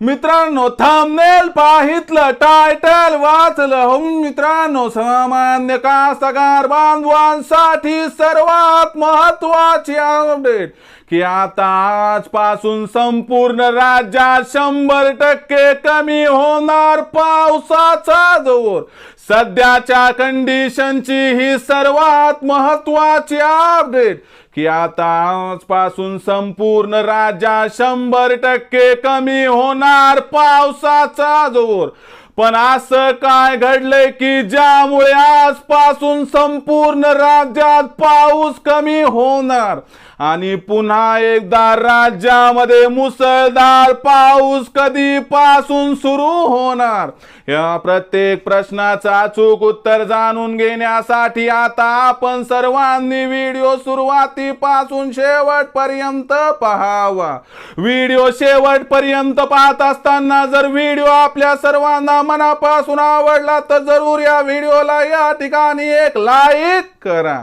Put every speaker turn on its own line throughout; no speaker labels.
मित्रांनो थांबनेल पाहितलं टायटल वाचलं. हो मित्रांनो सामान्य कास्तकार बांधवांसाठी सर्वात महत्वाची अपडेट की आता आजपासून संपूर्ण राज्यात शंभर टक्के कमी होणार पावसाचा जोर. सध्याच्या कंडिशनची ही सर्वात महत्वाची अपडेट की आता आजपासून संपूर्ण राज्यात शंभर टक्के कमी होणार पावसाचा जोर. पण असं काय घडलंय की ज्यामुळे आजपासून संपूर्ण राज्यात पाऊस कमी होणार? आणि पुन्हा एकदा राज्यामध्ये मुसळधार पाऊस कधीपासून सुरू होणार? या प्रत्येक प्रश्नाचं अचूक उत्तर जाणून घेण्यासाठी आता आपण सर्वांनी व्हिडिओ सुरुवातीपासून शेवटपर्यंत पहावा. व्हिडिओ शेवटपर्यंत पाहत असताना जर व्हिडिओ आपल्या सर्वांना मनापासून आवडला तर जरूर या व्हिडिओला या ठिकाणी एक लाईक करा.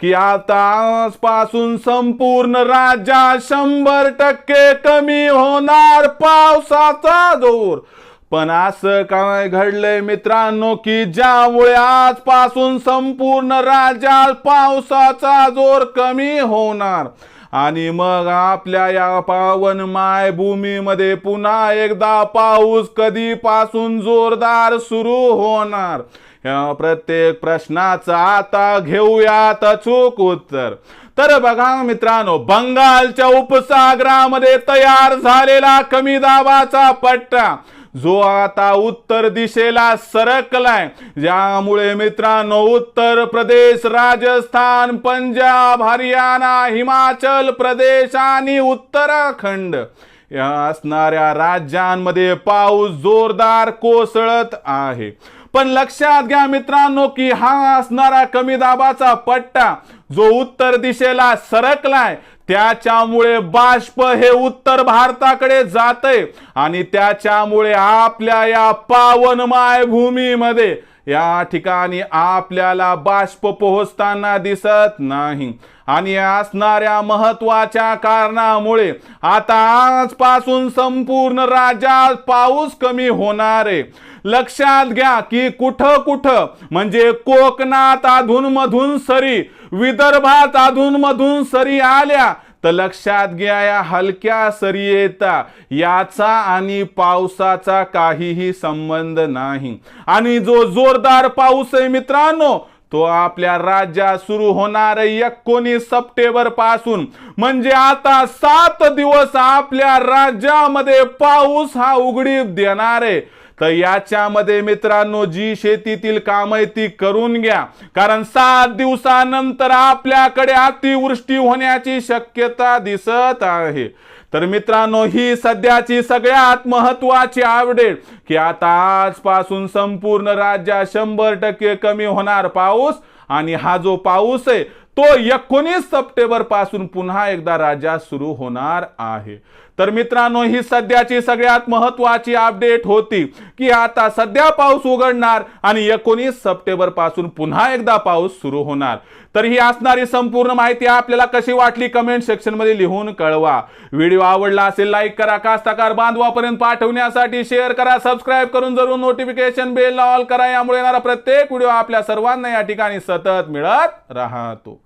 की आता आजपासून संपूर्ण राज्यात शंभर टक्के कमी होणार पावसाचा जोर. पण असं काय घडलंय मित्रांनो की ज्यामुळे आजपासून संपूर्ण राज्यात पावसाचा जोर कमी होणार. आणि मग आपल्या या पावन मायभूमीमध्ये पुन्हा एकदा पाऊस कधीपासून जोरदार सुरू होणार? प्रत्येक प्रश्नाचं आता घेऊयात अचूक उत्तर. तर बघा मित्रांनो बंगालच्या उपसागरामध्ये तयार झालेला कमी दाबाचा पट्टा जो आता उत्तर दिशेला सरकलाय. ज्यामुळे मित्रांनो उत्तर प्रदेश राजस्थान पंजाब हरियाणा हिमाचल प्रदेश आणि उत्तराखंड या असणाऱ्या राज्यांमध्ये पाऊस जोरदार कोसळत आहे. पण लक्षात घ्या मित्रांनो की हा असणारा कमी दाबाचा पट्टा जो उत्तर दिशेला सरकलाय त्याच्यामुळे बाष्प हे उत्तर भारताकडे जातंय आणि त्याच्यामुळे आपल्या या पावन मायभूमीमध्ये या ठिकाणी आपल्याला बाष्प पोहोचताना दिसत नाही. आणि असणाऱ्या महत्त्वाच्या कारणामुळे आता आजपासून संपूर्ण राज्यात पाऊस कमी होणार आहे. लक्षात घ्या की कुठं कुठं म्हणजे कोकणात अधूनमधून सरी विदर्भात अधूनमधून सरी आल्या तर लक्षात घ्या या हलक्या सरी येता याचा आणि पावसाचा काहीही संबंध नाही. आणि जो जोरदार पाऊस आहे मित्रांनो तो आपल्या राज्यात सुरू होणार एकोणीस सप्टेंबरपासून. म्हणजे आता सात दिवस आपल्या राज्यामध्ये पाऊस हा उघडीप देणार आहे. तर याच्यामध्ये मित्रांनो जी शेतीतील काम आहे ती करून घ्या. कारण सात दिवसानंतर आपल्याकडे अतिवृष्टी होण्याची शक्यता दिसत आहे. तर मित्रांनो ही सध्याची सगळ्यात महत्वाची अपडेट की आता आजपासून संपूर्ण राज्यात शंभर टक्के कमी होणार पाऊस आणि हा जो पाऊस आहे तो एकोणीस सप्टेंबरपासून पुन्हा एकदा राज्यात सुरू होणार आहे. तर मित्रांनो ही सध्याची सगळ्यात महत्वाची अपडेट होती की आता सध्या पाऊस उघडणार आणि एकोणीस सप्टेंबरपासून पुन्हा एकदा पाऊस सुरू होणार. तर ही असणारी संपूर्ण माहिती आपल्याला कशी वाटली कमेंट सेक्शनमध्ये लिहून कळवा. व्हिडिओ आवडला असेल लाईक करा. कास्ताकार बांधवापर्यंत पाठवण्यासाठी शेअर करा. सबस्क्राईब करून जरूर नोटिफिकेशन बेल ऑल करा. यामुळे येणारा प्रत्येक व्हिडिओ आपल्या सर्वांना या ठिकाणी सतत मिळत राहतो.